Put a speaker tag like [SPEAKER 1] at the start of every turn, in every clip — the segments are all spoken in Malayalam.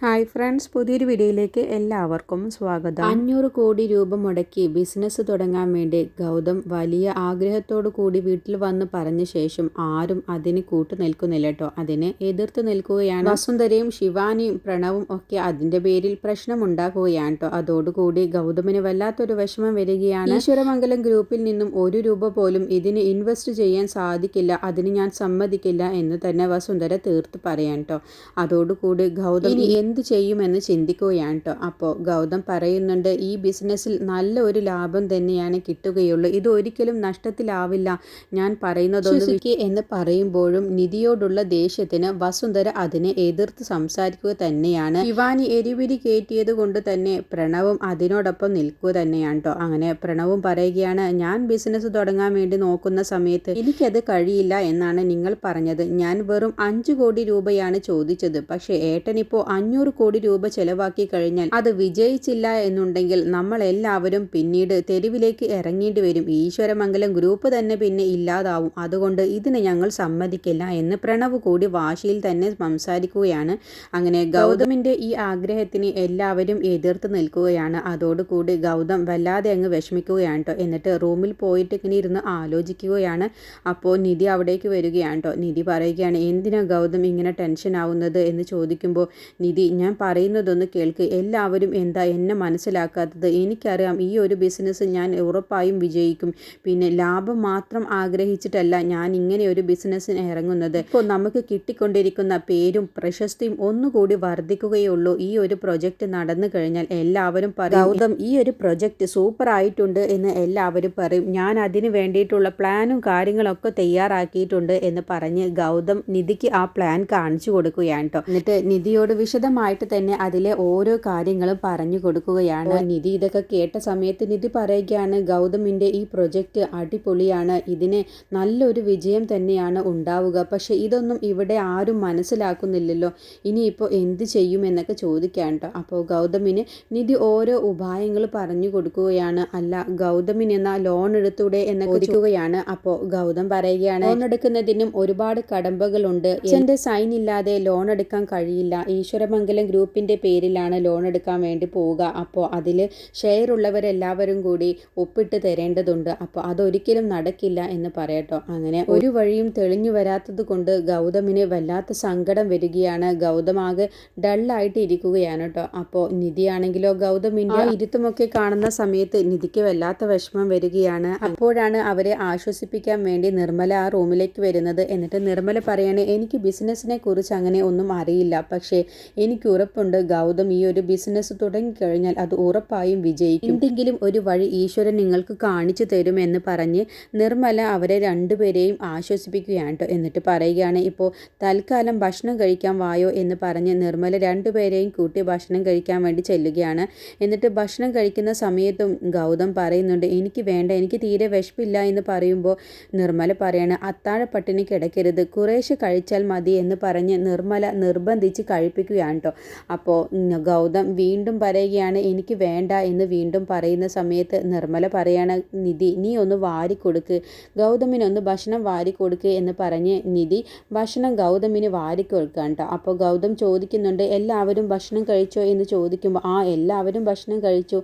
[SPEAKER 1] ഹായ് ഫ്രണ്ട്സ് പുതിയൊരു വീഡിയോയിലേക്ക് എല്ലാവർക്കും സ്വാഗതം.
[SPEAKER 2] അഞ്ഞൂറ് കോടി രൂപ മുടക്കി ബിസിനസ് തുടങ്ങാൻ വേണ്ടി ഗൗതം വലിയ ആഗ്രഹത്തോടു കൂടി വീട്ടിൽ വന്ന് പറഞ്ഞ ശേഷം ആരും അതിന് കൂട്ടു നിൽക്കുന്നില്ല കേട്ടോ അതിനെ എതിർത്ത് നിൽക്കുകയാണ് വസുന്ധരയും ശിവാനിയും പ്രണവും ഒക്കെ അതിന്റെ പേരിൽ പ്രശ്നമുണ്ടാക്കുകയാണ് കേട്ടോ അതോടുകൂടി ഗൗതമിന് വല്ലാത്തൊരു വിഷമം വരികയാണ്. ഈശ്വരമംഗലം ഗ്രൂപ്പിൽ നിന്നും ഒരു രൂപ പോലും ഇതിന് ഇൻവെസ്റ്റ് ചെയ്യാൻ സാധിക്കില്ല അതിന് ഞാൻ സമ്മതിക്കില്ല എന്ന് തന്നെ വസുന്ധര തീർത്ത് പറയാൻ കേട്ടോ അതോടുകൂടി ഗൗതം എന്ത് ചെയ്യുമെന്ന് ചിന്തിക്കുകയാണ് കേട്ടോ അപ്പോൾ ഗൗതം പറയുന്നുണ്ട് ഈ ബിസിനസ്സിൽ നല്ല ഒരു ലാഭം തന്നെയാണ് കിട്ടുകയുള്ളൂ. ഇത് ഒരിക്കലും നഷ്ടത്തിലാവില്ല. ഞാൻ പറയുന്നതൊന്നും എന്ന് പറയുമ്പോഴും നിധിയോടുള്ള ദേഷ്യത്തിന് വസുന്ധര അതിനെ എതിർത്ത് സംസാരിക്കുക തന്നെയാണ്. ശിവാനി എരിവിരി കയറ്റിയത് കൊണ്ട് തന്നെ പ്രണവും അതിനോടൊപ്പം നിൽക്കുക തന്നെയാണ് കേട്ടോ അങ്ങനെ പ്രണവും പറയുകയാണ് ഞാൻ ബിസിനസ് തുടങ്ങാൻ വേണ്ടി നോക്കുന്ന സമയത്ത് എനിക്കത് കഴിയില്ല എന്നാണ് നിങ്ങൾ പറഞ്ഞത്. ഞാൻ വെറും അഞ്ചു കോടി രൂപയാണ് ചോദിച്ചത്. പക്ഷേ ഏട്ടനിപ്പോൾ അഞ്ഞൂറ് അഞ്ഞൂറ് കോടി രൂപ ചെലവാക്കി കഴിഞ്ഞാൽ അത് വിജയിച്ചില്ല എന്നുണ്ടെങ്കിൽ നമ്മൾ എല്ലാവരും പിന്നീട് തെരുവിലേക്ക് ഇറങ്ങേണ്ടി വരും. ഈശ്വരമംഗലം ഗ്രൂപ്പ് തന്നെ പിന്നെ ഇല്ലാതാവും. അതുകൊണ്ട് ഇതിന് ഞങ്ങൾ സമ്മതിക്കില്ല എന്ന് പ്രണവ് കൂടി വാശിയിൽ തന്നെ സംസാരിക്കുകയാണ്. അങ്ങനെ ഗൗതമിന്റെ ഈ ആഗ്രഹത്തിന് എല്ലാവരും എതിർത്ത് നിൽക്കുകയാണ്. അതോടുകൂടി ഗൗതം വല്ലാതെ അങ്ങ് വിഷമിക്കുകയാണ് കേട്ടോ എന്നിട്ട് റൂമിൽ പോയിട്ട് ഇങ്ങനെ ഇരുന്ന് ആലോചിക്കുകയാണ്. അപ്പോൾ നിധി അവിടേക്ക് വരികയാണ് കേട്ടോ നിധി പറയുകയാണ് എന്തിനാ ഗൗതം ഇങ്ങനെ ടെൻഷൻ ആവുന്നത്? എന്ന് ചോദിക്കുമ്പോൾ നിധി ഞാൻ പറയുന്നതൊന്ന് കേൾക്ക്. എല്ലാവരും എന്താ എന്നെ മനസ്സിലാക്കാത്തത്? എനിക്കറിയാം ഈ ഒരു ബിസിനസ് ഞാൻ ഉറപ്പായും വിജയിക്കും. പിന്നെ ലാഭം മാത്രം ആഗ്രഹിച്ചിട്ടല്ല ഞാൻ ഇങ്ങനെ ഒരു ബിസിനസ്സിന് ഇറങ്ങുന്നത്. ഇപ്പോൾ നമുക്ക് കിട്ടിക്കൊണ്ടിരിക്കുന്ന പേരും പ്രശസ്തിയും ഒന്നുകൂടി വർദ്ധിക്കുകയുള്ളൂ. ഈ ഒരു പ്രൊജക്റ്റ് നടന്നു കഴിഞ്ഞാൽ എല്ലാവരും പറയും ഗൗതം ഈ ഒരു പ്രൊജക്റ്റ് സൂപ്പർ ആയിട്ടുണ്ട് എന്ന് എല്ലാവരും പറയും. ഞാൻ അതിന് വേണ്ടിയിട്ടുള്ള പ്ലാനും കാര്യങ്ങളൊക്കെ തയ്യാറാക്കിയിട്ടുണ്ട് എന്ന് പറഞ്ഞ് ഗൗതം നിധിക്ക് ആ പ്ലാൻ കാണിച്ചു കൊടുക്കുകയാണ് കേട്ടോ. എന്നിട്ട് നിധിയോട് വിശദമായിട്ട് തന്നെ അതിലെ ഓരോ കാര്യങ്ങളും പറഞ്ഞു കൊടുക്കുകയാണ്. നിധി ഇതൊക്കെ കേട്ട സമയത്ത് നിധി പറയുകയാണ് ഗൗതമിന്റെ ഈ പ്രൊജക്റ്റ് അടിപൊളിയാണ്. ഇതിന് നല്ലൊരു വിജയം തന്നെയാണ് ഉണ്ടാവുക. പക്ഷേ ഇതൊന്നും ഇവിടെ ആരും മനസ്സിലാക്കുന്നില്ലല്ലോ. ഇനിയിപ്പോൾ എന്ത് ചെയ്യുമെന്നൊക്കെ ചോദിക്കാൻ കേട്ടോ അപ്പോൾ ഗൗതമിന് നിധി ഓരോ ഉപായങ്ങൾ പറഞ്ഞു കൊടുക്കുകയാണ്. അല്ല ഗൗതമിന് എന്നാ ലോൺ എടുത്തൂടെ എന്ന് ചോദിക്കുകയാണ്. അപ്പോൾ ഗൗതം പറയുകയാണ് ലോൺ എടുക്കുന്നതിനും ഒരുപാട് കടമ്പകളുണ്ട്. എന്റെ സൈൻ ഇല്ലാതെ ലോൺ എടുക്കാൻ കഴിയില്ല. ഈശ്വരമംഗലം ഗ്രൂപ്പിന്റെ പേരിലാണ് ലോൺ എടുക്കാൻ വേണ്ടി പോവുക. അപ്പോൾ അതിൽ ഷെയർ ഉള്ളവരെല്ലാവരും കൂടി ഒപ്പിട്ട് തരേണ്ടതുണ്ട്. അപ്പോൾ അതൊരിക്കലും നടക്കില്ല എന്ന് പറയട്ടോ. അങ്ങനെ ഒരു വഴിയും തെളിഞ്ഞു വരാത്തത് കൊണ്ട് ഗൗതമിന് വല്ലാത്ത സങ്കടം വരികയാണ്. ഗൗതമാകെ ഡള്ളായിട്ട് ഇരിക്കുകയാണ് കേട്ടോ. അപ്പോൾ നിധിയാണെങ്കിലോ ഗൗതമിന്റെ ഇരുത്തുമൊക്കെ കാണുന്ന സമയത്ത് നിധിക്ക് വല്ലാത്ത വിഷമം വരികയാണ്. അപ്പോഴാണ് അവരെ ആശ്വസിപ്പിക്കാൻ വേണ്ടി നിർമ്മല ആ റൂമിലേക്ക് വരുന്നത്. എന്നിട്ട് നിർമ്മല പറയാണ് എനിക്ക് ബിസിനസ്സിനെ കുറിച്ച് അങ്ങനെ ഒന്നും അറിയില്ല. പക്ഷേ എനിക്ക് ഉറപ്പുണ്ട്. ഗൗതം ഈ ഒരു ബിസിനസ് തുടങ്ങിക്കഴിഞ്ഞാൽ അത് ഉറപ്പായും വിജയിക്കും. എന്തെങ്കിലും ഒരു വഴി ഈശ്വരൻ നിങ്ങൾക്ക് കാണിച്ചു തരുമെന്ന് പറഞ്ഞ് നിർമ്മല അവരെ രണ്ടുപേരെയും ആശ്വസിപ്പിക്കുകയാണ് കേട്ടോ എന്നിട്ട് പറയുകയാണ് ഇപ്പോൾ തൽക്കാലം ഭക്ഷണം കഴിക്കാൻ വായോ എന്ന് പറഞ്ഞ് നിർമ്മല രണ്ടുപേരെയും കൂട്ടി ഭക്ഷണം കഴിക്കാൻ വേണ്ടി ചെല്ലുകയാണ്. എന്നിട്ട് ഭക്ഷണം കഴിക്കുന്ന സമയത്തും ഗൗതം പറയുന്നുണ്ട് എനിക്ക് വേണ്ട എനിക്ക് തീരെ വിശപ്പില്ല എന്ന് പറയുമ്പോൾ നിർമ്മല പറയാണ് അത്താഴ പട്ടിണി കിടക്കരുത്. കുറേശ്ശെ കഴിച്ചാൽ മതി എന്ന് പറഞ്ഞ് നിർമ്മല നിർബന്ധിച്ച് കഴിപ്പിക്കുകയാണ് കേട്ടോ അപ്പോൾ ഗൗതം വീണ്ടും പറയുകയാണ് എനിക്ക് വേണ്ട എന്ന് വീണ്ടും പറയുന്ന സമയത്ത് നിർമ്മല പറയാണ് നിധി നീ ഒന്ന് വാരി വാരിക്കൊടുക്ക് ഗൗതമിനൊന്ന് ഭക്ഷണം വാരിക്കൊടുക്ക് എന്ന് പറഞ്ഞ് നിധി ഭക്ഷണം ഗൗതമിന് വാരിക്കൊടുക്കുക കേട്ടോ അപ്പോൾ ഗൗതം ചോദിക്കുന്നുണ്ട് എല്ലാവരും ഭക്ഷണം കഴിച്ചോ? എന്ന് ചോദിക്കുമ്പോൾ ആ എല്ലാവരും ഭക്ഷണം കഴിച്ചു.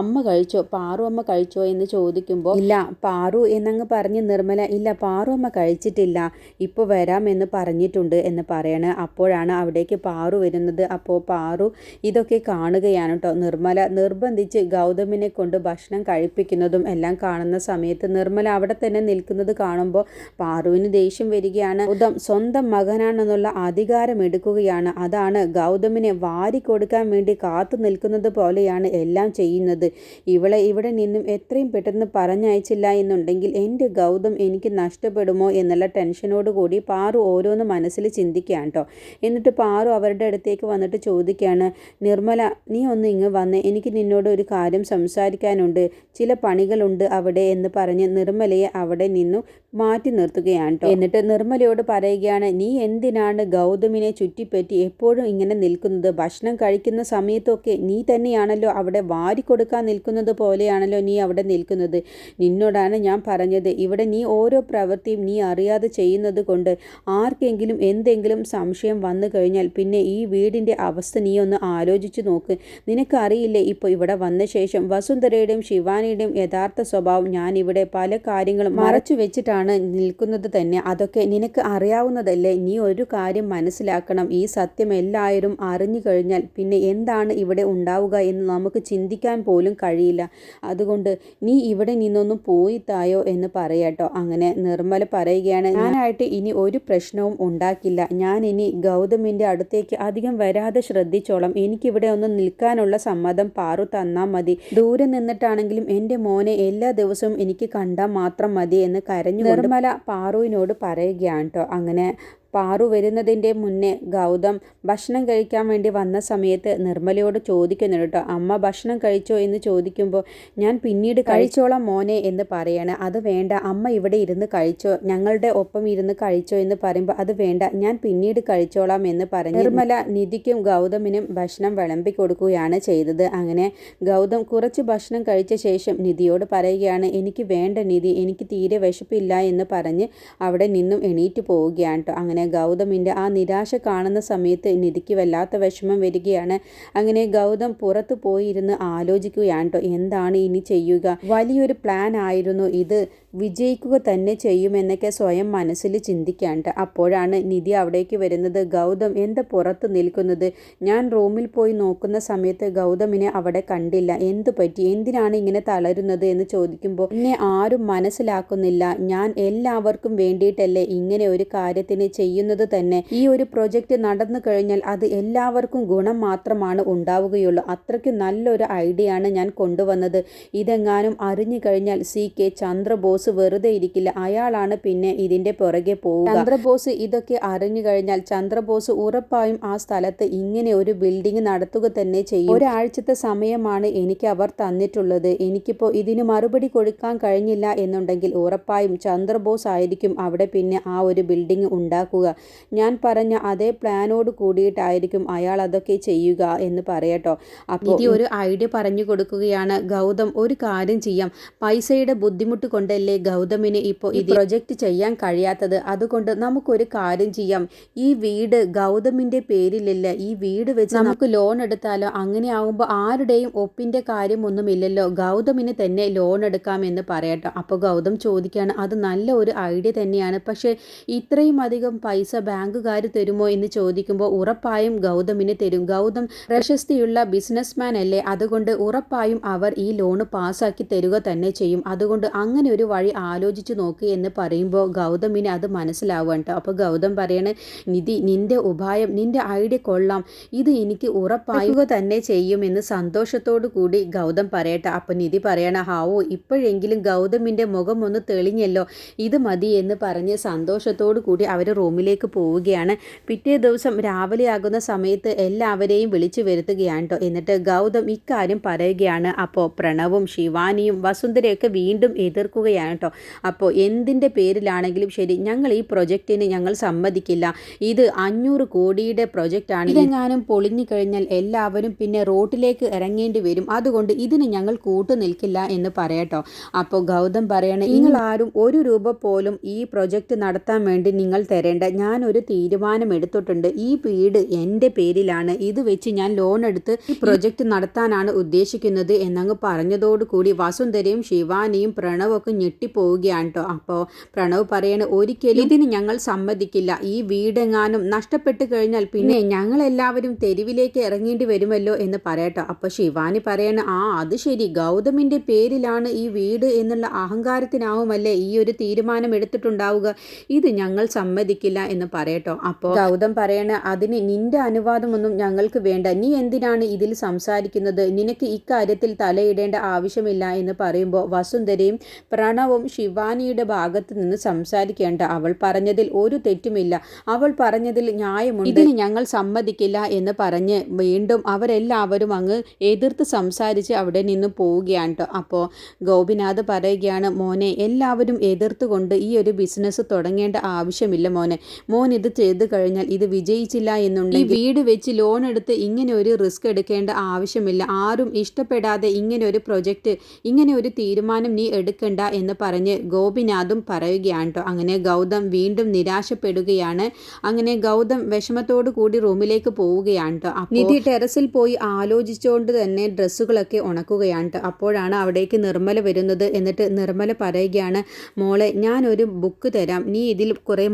[SPEAKER 2] അമ്മ കഴിച്ചോ? പാറു അമ്മ കഴിച്ചോ? എന്ന് ചോദിക്കുമ്പോൾ ഇല്ല പാറു എന്നങ്ങ് പറഞ്ഞ് നിർമ്മല ഇല്ല പാറു അമ്മ കഴിച്ചിട്ടില്ല. ഇപ്പോൾ വരാമെന്ന് പറഞ്ഞിട്ടുണ്ട് എന്ന് പറയണ. അപ്പോഴാണ് അവിടേക്ക് പാറു വരുന്നത്. അപ്പോൾ പാറു ഇതൊക്കെ കാണുകയാണ് കേട്ടോ നിർമ്മല നിർബന്ധിച്ച് ഗൗതമിനെ കൊണ്ട് ഭക്ഷണം കഴിപ്പിക്കുന്നതും എല്ലാം കാണുന്ന സമയത്ത് നിർമ്മല അവിടെ തന്നെ നിൽക്കുന്നത് കാണുമ്പോൾ പാറുവിന് ദേഷ്യം വരികയാണ്. ഉദം സ്വന്തം മകനാണെന്നുള്ള അധികാരം എടുക്കുകയാണ്. അതാണ് ഗൗതമിനെ വാരി കൊടുക്കാൻ വേണ്ടി കാത്തു നിൽക്കുന്നത് പോലെയാണ് എല്ലാം ചെയ്യുന്നത്. ഇവളെ ഇവിടെ നിന്നും എത്രയും പെട്ടെന്ന് പറഞ്ഞയച്ചില്ല എന്നുണ്ടെങ്കിൽ എന്റെ ഗൗതം എനിക്ക് നഷ്ടപ്പെടുമോ എന്നുള്ള ടെൻഷനോടുകൂടി പാറു ഓരോന്ന് മനസ്സിൽ ചിന്തിക്കുകയാണ് കേട്ടോ എന്നിട്ട് പാറു അവരുടെ അടുത്തേക്ക് വന്നിട്ട് ചോദിക്കുകയാണ് നിർമ്മല നീ ഒന്ന് ഇങ്ങ് വന്ന് എനിക്ക് നിന്നോട് ഒരു കാര്യം സംസാരിക്കാനുണ്ട് ചില പണികളുണ്ട് അവിടെ എന്ന് പറഞ്ഞ് നിർമ്മലയെ അവിടെ നിന്നു മാറ്റി നിർത്തുകയാണ് ട്ടോ. എന്നിട്ട് നിർമ്മലയോട് പറയുകയാണ് നീ എന്തിനാണ് ഗൗതമിനെ ചുറ്റിപ്പറ്റി എപ്പോഴും ഇങ്ങനെ നിൽക്കുന്നത്? ഭക്ഷണം കഴിക്കുന്ന സമയത്തൊക്കെ നീ തന്നെയാണല്ലോ അവിടെ വാരി കൊടുക്കാൻ നിൽക്കുന്നത് പോലെയാണല്ലോ നീ അവിടെ നിൽക്കുന്നത്. നിന്നോടാണ് ഞാൻ പറഞ്ഞത്. ഇവിടെ നീ ഓരോ പ്രവൃത്തിയും നീ അറിയാതെ ചെയ്യുന്നത് കൊണ്ട് ആർക്കെങ്കിലും എന്തെങ്കിലും സംശയം വന്നു കഴിഞ്ഞാൽ പിന്നെ ഈ വീടിന്റെ അവസ്ഥ നീ ഒന്ന് ആലോചിച്ച് നോക്ക്. നിനക്കറിയില്ലേ ഇപ്പോൾ ഇവിടെ വന്ന ശേഷം വസുന്ധരയുടെയും ശിവാനിയുടെയും യഥാർത്ഥ സ്വഭാവം ഞാൻ ഇവിടെ പല കാര്യങ്ങളും മറച്ചു വെച്ചിട്ടാണ് നിൽക്കുന്നത് തന്നെ. അതൊക്കെ നിനക്ക് അറിയാവുന്നതല്ലേ? നീ ഒരു കാര്യം മനസ്സിലാക്കണം. ഈ സത്യം എല്ലാവരും അറിഞ്ഞു കഴിഞ്ഞാൽ പിന്നെ എന്താണ് ഇവിടെ ഉണ്ടാവുക എന്ന് നമുക്ക് ചിന്തിക്കാൻ പോലും കഴിയില്ല. അതുകൊണ്ട് നീ ഇവിടെ നിന്നൊന്നും പോയി തായോ എന്ന് പറയട്ടോ അങ്ങനെ നിർമ്മല പറയുകയാണ് ഞാനായിട്ട് ഇനി ഒരു പ്രശ്നവും ഉണ്ടാക്കില്ല. ഞാൻ ഇനി ഗൗതമിന്റെ അടുത്തേക്ക് അധികം വരാതെ ശ്രദ്ധിച്ചോളാം. എനിക്കിവിടെ ഒന്ന് നിൽക്കാനുള്ള സമ്മതം പാറു തന്നാൽ മതി. ദൂരെ നിന്നിട്ടാണെങ്കിലും എന്റെ മോനെ എല്ലാ ദിവസവും എനിക്ക് കണ്ടാൽ മാത്രം മതി എന്ന് കരഞ്ഞു നിർമ്മല പാറുവിനോട് പറയുകയാണ് കേട്ടോ അങ്ങനെ പാറു വരുന്നതിന്റെ മുന്നേ ഗൗതം ഭക്ഷണം കഴിക്കാൻ വേണ്ടി വന്ന സമയത്ത് നിർമ്മലയോട് ചോദിക്കുന്നുണ്ട് കേട്ടോ അമ്മ ഭക്ഷണം കഴിച്ചോ എന്ന് ചോദിക്കുമ്പോൾ ഞാൻ പിന്നീട് കഴിച്ചോളാം മോനെ എന്ന് പറയാണ്. അത് വേണ്ട അമ്മ ഇവിടെ ഇരുന്ന് കഴിച്ചോ. ഞങ്ങളുടെ ഒപ്പം ഇരുന്ന് കഴിച്ചോ എന്ന് പറയുമ്പോൾ അത് വേണ്ട ഞാൻ പിന്നീട് കഴിച്ചോളാം എന്ന് പറഞ്ഞു നിർമ്മല നിധിക്കും ഗൗതമിനും ഭക്ഷണം വിളമ്പി കൊടുക്കുകയാണ് ചെയ്തത്. അങ്ങനെ ഗൗതം കുറച്ച് ഭക്ഷണം കഴിച്ച ശേഷം നിധിയോട് പറയുകയാണ് എനിക്ക് വേണ്ട നിധി എനിക്ക് തീരെ വിശപ്പില്ല എന്ന് പറഞ്ഞ് അവിടെ നിന്നും എണീറ്റ് പോവുകയാണ് കേട്ടോ അങ്ങനെ ഗൗതമിന്റെ ആ നിരാശ കാണുന്ന സമയത്ത് നിധിക്ക് വല്ലാത്ത വിഷമം വരികയാണ്. അങ്ങനെ ഗൗതം പുറത്തു പോയിരുന്ന് ആലോചിക്കുകയാണ് കേട്ടോ എന്താണ് ഇനി ചെയ്യുക? വലിയൊരു പ്ലാൻ ആയിരുന്നു ഇത്. വിജയിക്കുക തന്നെ ചെയ്യുമെന്നൊക്കെ സ്വയം മനസ്സിൽ ചിന്തിക്കാണ്ട് അപ്പോഴാണ് നിധി അവിടേക്ക് വരുന്നത്. ഗൗതം എന്താ പുറത്ത് നിൽക്കുന്നത്? ഞാൻ റൂമിൽ പോയി നോക്കുന്ന സമയത്ത് ഗൗതമിനെ അവിടെ കണ്ടില്ല. എന്തു പറ്റി? എന്തിനാണ് ഇങ്ങനെ തളരുന്നത് എന്ന് ചോദിക്കുമ്പോൾ എന്നെ ആരും മനസ്സിലാക്കുന്നില്ല. ഞാൻ എല്ലാവർക്കും വേണ്ടിയിട്ടല്ലേ ഇങ്ങനെ ഒരു കാര്യത്തിന് ചെയ്യുന്നത് തന്നെ. ഈ ഒരു പ്രൊജക്റ്റ് നടന്നു കഴിഞ്ഞാൽ അത് എല്ലാവർക്കും ഗുണം മാത്രമാണ് ഉണ്ടാവുകയുള്ളൂ. അത്രയ്ക്ക് നല്ലൊരു ഐഡിയ ആണ് ഞാൻ കൊണ്ടുവന്നത്. ഇതെങ്ങാനും അറിഞ്ഞു കഴിഞ്ഞാൽ സി കെ ചന്ദ്രബോസ് വെറുതെ ഇരിക്കില്ല. അയാളാണ് പിന്നെ ഇതിന്റെ പുറകെ പോവുക. ചന്ദ്രബോസ് ഇതൊക്കെ അറിഞ്ഞു കഴിഞ്ഞാൽ ചന്ദ്രബോസ് ഉറപ്പായും ആ സ്ഥലത്ത് ഇങ്ങനെ ഒരു ബിൽഡിംഗ് നടത്തുക തന്നെ ചെയ്യും. ഒരാഴ്ചത്തെ സമയമാണ് എനിക്ക് അവർ തന്നിട്ടുള്ളത്. എനിക്കിപ്പോൾ ഇതിന് മറുപടി കൊടുക്കാൻ കഴിഞ്ഞില്ല എന്നുണ്ടെങ്കിൽ ഉറപ്പായും ചന്ദ്രബോസ് ആയിരിക്കും അവിടെ പിന്നെ ആ ഒരു ബിൽഡിംഗ് ഉണ്ടാക്കുക. ഞാൻ പറഞ്ഞ അതേ പ്ലാനോട് കൂടിയിട്ടായിരിക്കും അയാൾ അതൊക്കെ ചെയ്യുക എന്ന് പറയട്ടോ. അപ്പോൾ ഈ ഒരു ഐഡിയ പറഞ്ഞു കൊടുക്കുകയാണ് ഗൗതം. ഒരു കാര്യം ചെയ്യാം. പൈസയുടെ ബുദ്ധിമുട്ട് കൊണ്ടല്ലേ ഗൗതമിന് ഇപ്പോൾ ഈ പ്രൊജക്റ്റ് ചെയ്യാൻ കഴിയാത്തത്? അതുകൊണ്ട് നമുക്കൊരു കാര്യം ചെയ്യാം. ഈ വീട് ഗൗതമിന്റെ പേരിലല്ല ഈ വീട് വെച്ച് നമുക്ക് ലോൺ എടുത്താലോ? അങ്ങനെ ആകുമ്പോൾ ആരുടെയും ഒപ്പിന്റെ കാര്യമൊന്നുമില്ലല്ലോ. ഗൗതമിന് തന്നെ ലോൺ എടുക്കാം എന്ന് പറയട്ടോ. അപ്പോൾ ഗൗതം ചോദിക്കുകയാണ് അത് നല്ല ഒരു ഐഡിയ തന്നെയാണ്. പക്ഷേ ഇത്രയും അധികം പൈസ ബാങ്കുകാർ തരുമോ എന്ന് ചോദിക്കുമ്പോൾ ഉറപ്പായും ഗൗതമിന് തരും. ഗൗതം പ്രശസ്തിയുള്ള ബിസിനസ്മാൻ അല്ലേ? അതുകൊണ്ട് ഉറപ്പായും അവർ ഈ ലോണ് പാസ്സാക്കി തരുക തന്നെ ചെയ്യും. അതുകൊണ്ട് അങ്ങനെ ഒരു വഴി ആലോചിച്ച് നോക്കി എന്ന് പറയുമ്പോൾ ഗൗതമിന് അത് മനസ്സിലാവുക കേട്ടോ. അപ്പോൾ ഗൗതം പറയണ നിധി നിന്റെ ഉപായം നിന്റെ ഐഡിയ കൊള്ളാം. ഇത് എനിക്ക് ഉറപ്പായുക തന്നെ ചെയ്യുമെന്ന് സന്തോഷത്തോടു കൂടി ഗൗതം പറയട്ടെ. അപ്പോൾ നിധി പറയണ ഹാവോ ഇപ്പോഴെങ്കിലും ഗൗതമിന്റെ മുഖം ഒന്ന് തെളിഞ്ഞല്ലോ. ഇത് മതി എന്ന് പറഞ്ഞ് സന്തോഷത്തോടു കൂടി അവർ റൂമിലേക്ക് പോവുകയാണ്. പിറ്റേ ദിവസം രാവിലെ ആകുന്ന സമയത്ത് എല്ലാവരെയും വിളിച്ചു വരുത്തുകയാണ് കേട്ടോ എന്നിട്ട് ഗൗതം ഇക്കാര്യം പറയുകയാണ്. അപ്പോൾ പ്രണവും ശിവാനിയും വസുന്ധരയൊക്കെ വീണ്ടും എതിർക്കുകയാണ് കേട്ടോ അപ്പോൾ എന്തിന്റെ പേരിലാണെങ്കിലും ശരി ഞങ്ങൾ ഈ പ്രൊജക്റ്റിന് ഞങ്ങൾ സമ്മതിക്കില്ല. ഇത് അഞ്ഞൂറ് കോടിയുടെ പ്രൊജക്റ്റാണ് ഇതെങ്ങാനും പൊളിഞ്ഞു കഴിഞ്ഞാൽ എല്ലാവരും പിന്നെ റോട്ടിലേക്ക് ഇറങ്ങേണ്ടി വരും. അതുകൊണ്ട് ഇതിന് ഞങ്ങൾ കൂട്ടു നിൽക്കില്ല എന്ന് പറയട്ടോ അപ്പോൾ ഗൗതം പറയണേ നിങ്ങൾ ആരും ഒരു രൂപ പോലും ഈ പ്രൊജക്റ്റ് നടത്താൻ വേണ്ടി നിങ്ങൾ തരേണ്ട ഞാനൊരു തീരുമാനം എടുത്തിട്ടുണ്ട്. ഈ വീട് എന്റെ പേരിലാണ്. ഇത് വെച്ച് ഞാൻ ലോൺ എടുത്ത് ഈ പ്രൊജക്റ്റ് നടത്താനാണ് ഉദ്ദേശിക്കുന്നത് എന്നങ്ങ് പറഞ്ഞതോടുകൂടി വസുന്ധരയും ശിവാനിയും പ്രണവൊക്കെ ഞെട്ടിപ്പോവുകയാണ് കേട്ടോ അപ്പോൾ പ്രണവ് പറയണ ഒരിക്കലും ഇതിന് ഞങ്ങൾ സമ്മതിക്കില്ല. ഈ വീടെങ്ങാനും നഷ്ടപ്പെട്ടു കഴിഞ്ഞാൽ പിന്നെ ഞങ്ങളെല്ലാവരും തെരുവിലേക്ക് ഇറങ്ങേണ്ടി വരുമല്ലോ എന്ന് പറയട്ടോ അപ്പോൾ ശിവാനി പറയണ ആ അത് ശരി. ഗൗതമിന്റെ പേരിലാണ് ഈ വീട് എന്നുള്ള അഹങ്കാരത്തിനാവുമല്ലേ ഈ ഒരു തീരുമാനം എടുത്തിട്ടുണ്ടാവുക? ഇത് ഞങ്ങൾ സമ്മതിക്കില്ല. സമ്മതിക്കില്ല എന്ന് പറയട്ടോ. അപ്പോൾ ഗൗതം പറയണ അതിന് നിന്റെ അനുവാദമൊന്നും ഞങ്ങൾക്ക് വേണ്ട. നീ എന്തിനാണ് ഇതിൽ സംസാരിക്കുന്നത്? നിനക്ക് ഇക്കാര്യത്തിൽ തലയിടേണ്ട ആവശ്യമില്ല എന്ന് പറയുമ്പോൾ വസുന്ധരയും പ്രണവും ശിവാനിയുടെ ഭാഗത്ത് നിന്ന് സംസാരിക്കേണ്ട. അവൾ പറഞ്ഞതിൽ ഒരു തെറ്റുമില്ല. അവൾ പറഞ്ഞതിൽ ന്യായമുണ്ട്. ഇതിന് ഞങ്ങൾ സമ്മതിക്കില്ല എന്ന് പറഞ്ഞ് വീണ്ടും അവരെല്ലാവരും അങ്ങ് എതിർത്ത് സംസാരിച്ച് അവിടെ നിന്ന് പോവുകയാണ് കേട്ടോ അപ്പോൾ ഗോപിനാഥ് പറയുകയാണ് മോനെ എല്ലാവരും എതിർത്തുകൊണ്ട് ഈ ഒരു ബിസിനസ് തുടങ്ങേണ്ട ആവശ്യമില്ല മോനെ. മോൻ ഇത് ചെയ്തു കഴിഞ്ഞാൽ ഇത് വിജയിച്ചില്ല എന്നുണ്ടെങ്കിൽ ഈ വീട് വെച്ച് ലോൺ എടുത്ത് ഇങ്ങനെ ഒരു റിസ്ക് എടുക്കേണ്ട ആവശ്യമില്ല. ആരും ഇഷ്ടപ്പെടാതെ ഇങ്ങനെ ഒരു പ്രൊജക്റ്റ് ഇങ്ങനെ ഒരു തീരുമാനം നീ എടുക്കണ്ട എന്ന് പറഞ്ഞ് ഗോപിനാഥും പറയുകയാണ് കേട്ടോ. അങ്ങനെ ഗൗതം വീണ്ടും നിരാശപ്പെടുകയാണ്. അങ്ങനെ ഗൗതം വിഷമത്തോടു കൂടി റൂമിലേക്ക് പോവുകയാണ് കേട്ടോ. നിധി ടെറസിൽ പോയി ആലോചിച്ചുകൊണ്ട് തന്നെ ഡ്രസ്സുകളൊക്കെ ഉണക്കുകയാണ് ട്ടോ. അപ്പോഴാണ് അവിടേക്ക് നിർമ്മല വരുന്നത്. എന്നിട്ട് നിർമ്മല പറയുകയാണ് മോളെ ഞാനൊരു ബുക്ക് തരാം. നീ ഇതിൽ കുറേ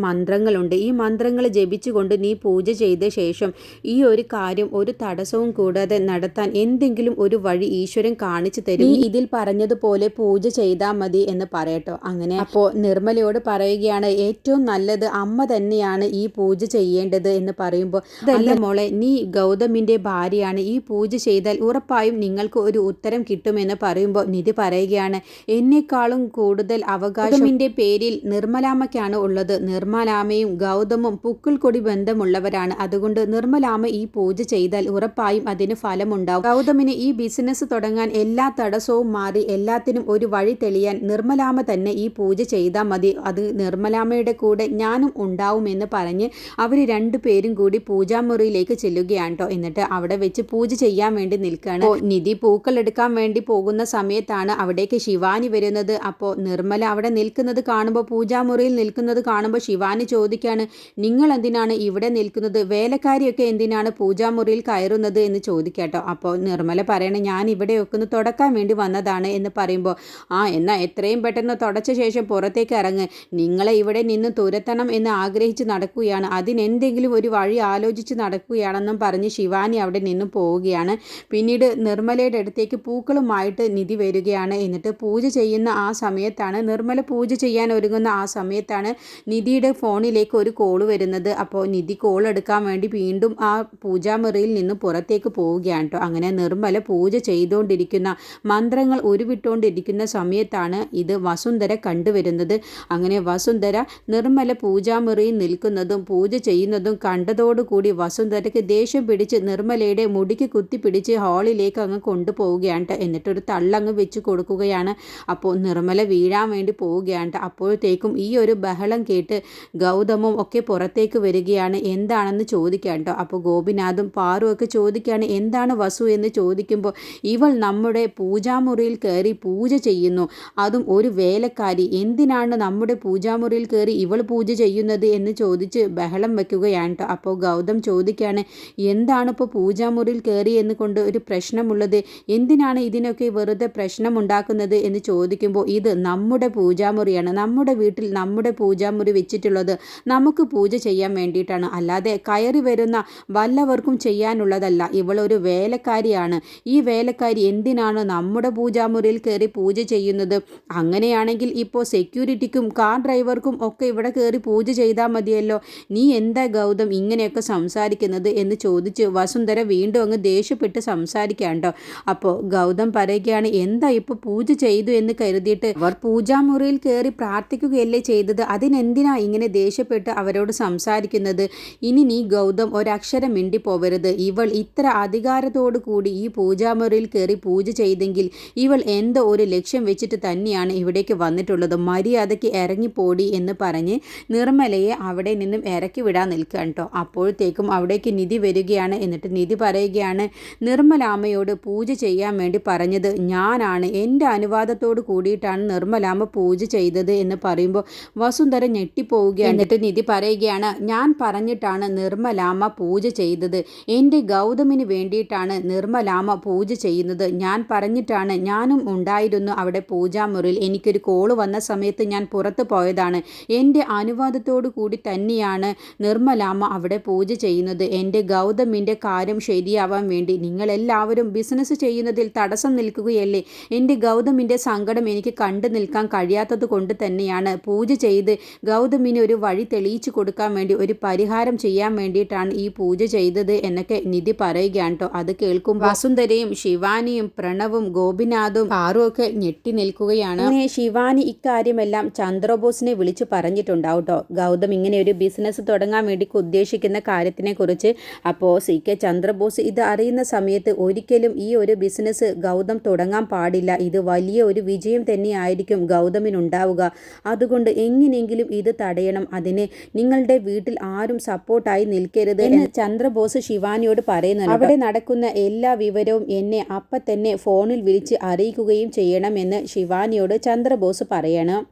[SPEAKER 2] മന്ത്രങ്ങളുണ്ട് ഈ മന്ത്രങ്ങൾ ജപിച്ചുകൊണ്ട് നീ പൂജ ചെയ്ത ശേഷം ഈ ഒരു കാര്യം ഒരു തടസ്സവും കൂടാതെ നടത്താൻ എന്തെങ്കിലും ഒരു വഴി ഈശ്വരൻ കാണിച്ചു തരും. നീ ഇതിൽ പറഞ്ഞതുപോലെ പൂജ ചെയ്താൽ മതി എന്ന് പറയട്ടോ. അങ്ങനെ അപ്പോൾ നിർമ്മലയോട് പറയുകയാണ് ഏറ്റവും നല്ലത് അമ്മ തന്നെയാണ് ഈ പൂജ ചെയ്യേണ്ടത് എന്ന് പറയുമ്പോൾ അതല്ല മോളെ നീ ഗൗതമിന്റെ ഭാര്യയാണ്. ഈ പൂജ ചെയ്താൽ ഉറപ്പായും നിങ്ങൾക്ക് ഒരു ഉത്തരം കിട്ടുമെന്ന് പറയുമ്പോൾ നിധി പറയുകയാണ് എന്നെക്കാളും കൂടുതൽ അവകാശമിന്റെ പേരിൽ നിർമ്മലാമ്മയ്ക്കാണ് ഉള്ളത്. നിർമ്മലാമയും ഗൗതമും പുക്കിൾക്കൊടി ബന്ധമുള്ളവരാണ്. അതുകൊണ്ട് നിർമ്മലാമ ഈ പൂജ ചെയ്താൽ ഉറപ്പായും അതിന് ഫലമുണ്ടാവും. ഗൗതമിന് ഈ ബിസിനസ് തുടങ്ങാൻ എല്ലാ തടസ്സവും മാറി എല്ലാത്തിനും ഒരു വഴി തെളിയാൻ നിർമ്മലാമ തന്നെ ഈ പൂജ ചെയ്താൽ മതി. അത് നിർമ്മലാമയുടെ കൂടെ ഞാനും ഉണ്ടാവുമെന്ന് പറഞ്ഞ് അവർ രണ്ടുപേരും കൂടി പൂജാമുറിയിലേക്ക് ചെല്ലുകയാണ് കേട്ടോ എന്നിട്ട് അവിടെ വെച്ച് പൂജ ചെയ്യാൻ വേണ്ടി നിൽക്കുകയാണ് നിധി പൂക്കൾ എടുക്കാൻ വേണ്ടി പോകുന്ന സമയത്താണ് അവിടേക്ക് ശിവാനി വരുന്നത്. അപ്പോൾ നിർമ്മല അവിടെ നിൽക്കുന്നത് കാണുമ്പോൾ പൂജാമുറിയിൽ നിൽക്കുന്നത് കാണുമ്പോൾ ശിവാനി ചോദിക്കാണ് നിങ്ങൾ എന്തിനാണ് ഇവിടെ നിൽക്കുന്നത്? വേലക്കാരിയൊക്കെ എന്തിനാണ് പൂജാമുറിയിൽ കയറുന്നത്? എന്ന് ചോദിക്കാട്ടോ. അപ്പോൾ നിർമ്മല പറയണേ ഞാൻ ഇവിടെയൊക്കെ ഒന്ന് തുടക്കാൻ വേണ്ടി വന്നതാണ് എന്ന് പറയുമ്പോൾ ആ എന്നാൽ എത്രയും പെട്ടെന്ന് തുടച്ച ശേഷം പുറത്തേക്ക് ഇറങ്ങ്. നിങ്ങളെ ഇവിടെ നിന്ന് തുരത്തണം എന്ന് ആഗ്രഹിച്ച് നടക്കുകയാണ്. അതിനെന്തെങ്കിലും ഒരു വഴി ആലോചിച്ച് നടക്കുകയാണെന്നും പറഞ്ഞ് ശിവാനി അവിടെ നിന്ന് പോവുകയാണ്. പിന്നീട് നിർമ്മലയുടെ അടുത്തേക്ക് പൂക്കളുമായിട്ട് നിധി വരികയാണ്. എന്നിട്ട് പൂജ ചെയ്യുന്ന ആ സമയത്താണ് നിർമ്മല പൂജ ചെയ്യാൻ ഒരുങ്ങുന്ന ആ സമയത്താണ് നിധിയുടെ ഫോണിലേക്ക് ഒരു കോൾ വരുന്നത്. അപ്പോൾ നിധി കോൾ എടുക്കാൻ വേണ്ടി വീണ്ടും ആ പൂജാമുറിയിൽ നിന്ന് പുറത്തേക്ക് പോവുകയാണ് കേട്ടോ അങ്ങനെ നിർമ്മല പൂജ ചെയ്തുകൊണ്ടിരിക്കുന്ന മന്ത്രങ്ങൾ ഉരുവിട്ടുകൊണ്ടിരിക്കുന്ന സമയത്താണ് ഇത് വസുന്ധര കണ്ടുവരുന്നത്. അങ്ങനെ വസുന്ധര നിർമ്മല പൂജാമുറിയിൽ നിൽക്കുന്നതും പൂജ ചെയ്യുന്നതും കണ്ടതോടുകൂടി വസുന്ധരയ്ക്ക് ദേഷ്യം പിടിച്ച് നിർമ്മലയുടെ മുടിക്ക് കുത്തി പിടിച്ച് ഹാളിലേക്ക് അങ്ങ് കൊണ്ടുപോവുകയാണ് ട്ടോ. എന്നിട്ടൊരു തള്ളങ്ങ് വെച്ച് കൊടുക്കുകയാണ്. അപ്പോൾ നിർമ്മല വീഴാൻ വേണ്ടി പോവുകയാണ് അപ്പോഴത്തേക്കും ഈ ഒരു ബഹളം കേട്ട് ഗൗതമും ഒക്കെ പുറത്തേക്ക് വരികയാണ്. എന്താണെന്ന് ചോദിക്കാൻ കേട്ടോ. അപ്പോൾ ഗോപിനാഥും പാറും ഒക്കെ ചോദിക്കുകയാണ് എന്താണ് വസു? എന്ന് ചോദിക്കുമ്പോൾ ഇവൾ നമ്മുടെ പൂജാമുറിയിൽ കയറി പൂജ ചെയ്യുന്നു. അതും ഒരു വേലക്കാരി. എന്തിനാണ് നമ്മുടെ പൂജാമുറിയിൽ കയറി ഇവൾ പൂജ ചെയ്യുന്നത് എന്ന് ചോദിച്ച് ബഹളം വെക്കുകയാണ് ട്ടോ. അപ്പോൾ ഗൗതം ചോദിക്കുകയാണ് എന്താണ് ഇപ്പോൾ പൂജാമുറിയിൽ കയറി എന്ന് കൊണ്ട് ഒരു പ്രശ്നമുള്ളത്? എന്തിനാണ് ഇതിനൊക്കെ വെറുതെ പ്രശ്നം ഉണ്ടാക്കുന്നത് എന്ന് ചോദിക്കുമ്പോൾ ഇത് നമ്മുടെ പൂജാമുറിയാണ്. നമ്മുടെ വീട്ടിൽ നമ്മുടെ പൂജാമുറി വെച്ചിട്ടുള്ളത് നമുക്ക് പൂജ ചെയ്യാൻ വേണ്ടിയിട്ടാണ്. അല്ലാതെ കയറി വരുന്ന വല്ലവർക്കും ചെയ്യാനുള്ളതല്ല. ഇവളൊരു വേലക്കാരിയാണ്. ഈ വേലക്കാരി എന്തിനാണ് നമ്മുടെ പൂജാമുറിയിൽ കയറി പൂജ ചെയ്യുന്നത്? അങ്ങനെയാണെങ്കിൽ ഇപ്പോൾ സെക്യൂരിറ്റിക്കും കാർ ഡ്രൈവർക്കും ഒക്കെ ഇവിടെ കയറി പൂജ ചെയ്താൽ മതിയല്ലോ. നീ എന്താ ഗൗതം ഇങ്ങനെയൊക്കെ സംസാരിക്കുന്നത് എന്ന് ചോദിച്ച് വസുന്ധര വീണ്ടും അങ്ങ് ദേഷ്യപ്പെട്ട് സംസാരിക്കാണ്ടോ? അപ്പോൾ ഗൗതം പറയുകയാണ് എന്താ ഇപ്പോൾ പൂജ ചെയ്തു എന്ന് കരുതിയിട്ട്? അവർ പൂജാമുറിയിൽ കയറി പ്രാർത്ഥിക്കുകയല്ലേ ചെയ്തത്? അതിനെന്തിനാ ഇങ്ങനെ ദേഷ്യപ്പെട്ട് അവരോട് സംസാരിക്കുന്നത് ഇനി നീ ഗൗതം ഒരക്ഷരം മിണ്ടി പോവരുത് ഇവൾ ഇത്ര അധികാരത്തോടു കൂടി ഈ പൂജാമുറിയിൽ കയറി പൂജ ചെയ്തെങ്കിൽ ഇവൾ എന്തോ ഒരു ലക്ഷ്യം വെച്ചിട്ട് തന്നെയാണ് ഇവിടേക്ക് വന്നിട്ടുള്ളത്. മര്യാദയ്ക്ക് ഇറങ്ങിപ്പോടി എന്ന് പറഞ്ഞ് നിർമ്മലയെ അവിടെ നിന്നും ഇറക്കി വിടാൻ നിൽക്കുകയാണ് കേട്ടോ. അപ്പോഴത്തേക്കും അവിടേക്ക് നിധി വരികയാണ്. എന്നിട്ട് നിധി പറയുകയാണ് നിർമ്മലാമ്മയോട് പൂജ ചെയ്യാൻ വേണ്ടി പറഞ്ഞത് ഞാനാണ്. എന്റെ അനുവാദത്തോട് കൂടിയിട്ടാണ് നിർമ്മലാമ്മ പൂജ ചെയ്തത് എന്ന് പറയുമ്പോൾ വസുന്ധര ഞെട്ടിപ്പോവുകയാണ്. എന്നിട്ട് നിധി പറയുകയാണ് ഞാൻ പറഞ്ഞിട്ടാണ് നിർമ്മലാമ്മ പൂജ ചെയ്തത്. എന്റെ ഗൗതമിന് വേണ്ടിയിട്ടാണ് നിർമ്മലാമ്മ പൂജ ചെയ്യുന്നത്. ഞാൻ പറഞ്ഞിട്ടാണ് ഞാനും ഉണ്ടായിരുന്നു അവിടെ പൂജാമുറിയിൽ. എനിക്കൊരു കോൾ വന്ന സമയത്ത് ഞാൻ പുറത്ത് പോയതാണ്. എന്റെ അനുവാദത്തോടു കൂടി തന്നെയാണ് നിർമ്മലാമ്മ അവിടെ പൂജ ചെയ്യുന്നത്. എന്റെ ഗൗതമിന്റെ കാര്യം ശരിയാവാൻ വേണ്ടി നിങ്ങളെല്ലാവരും ബിസിനസ് ചെയ്യുന്നതിൽ തടസ്സം നിൽക്കുകയല്ലേ? എന്റെ ഗൗതമിന്റെ സങ്കടം എനിക്ക് കണ്ടു നിൽക്കാൻ കഴിയാത്തത് കൊണ്ട് തന്നെയാണ് പൂജ ചെയ്ത് ഗൗതമിന് ഒരു വഴി തെളിയിച്ചു കൊടുക്കാൻ വേണ്ടി ഒരു പരിഹാരം ചെയ്യാൻ വേണ്ടിയിട്ടാണ് ഈ പൂജ ചെയ്തത് എന്നൊക്കെ നിധി പറയുകയാണ് കേട്ടോ അത് കേൾക്കുമ്പോൾ വസുന്ധരയും ശിവാനിയും പ്രണവും ഗോപിനാഥും പാറും ഒക്കെ ഞെട്ടി നിൽക്കുകയാണ്. അങ്ങനെ ശിവാനി ഇക്കാര്യമെല്ലാം ചന്ദ്രബോസിനെ വിളിച്ചു പറഞ്ഞിട്ടുണ്ടാവും കേട്ടോ ഗൗതം ഇങ്ങനെ ഒരു ബിസിനസ് തുടങ്ങാൻ വേണ്ടി ഉദ്ദേശിക്കുന്ന കാര്യത്തിനെ കുറിച്ച് അപ്പോൾ സി കെ ചന്ദ്രബോസ് ഇത് അറിയുന്ന സമയത്ത് ഒരിക്കലും ഈ ഒരു ബിസിനസ് ഗൗതം തുടങ്ങാൻ പാടില്ല. ഇത് വലിയ ഒരു വിജയം തന്നെയായിരിക്കും ഗൗതമിനുണ്ടാവുക. അതുകൊണ്ട് എങ്ങനെയെങ്കിലും ഇത് തടയണം. അതിന് നിങ്ങളുടെ വീട്ടിൽ ആരും സപ്പോർട്ടായി നിൽക്കരുത് എന്ന് ചന്ദ്രബോസ് ശിവാനിയോട് പറയുന്നുണ്ട്. അവിടെ നടക്കുന്ന എല്ലാ വിവരവും എന്നെ അപ്പം തന്നെ ഫോണിൽ വിളിച്ച് അറിയിക്കുകയും ചെയ്യണമെന്ന് ശിവാനിയോട് ചന്ദ്രബോസ് പറയണം.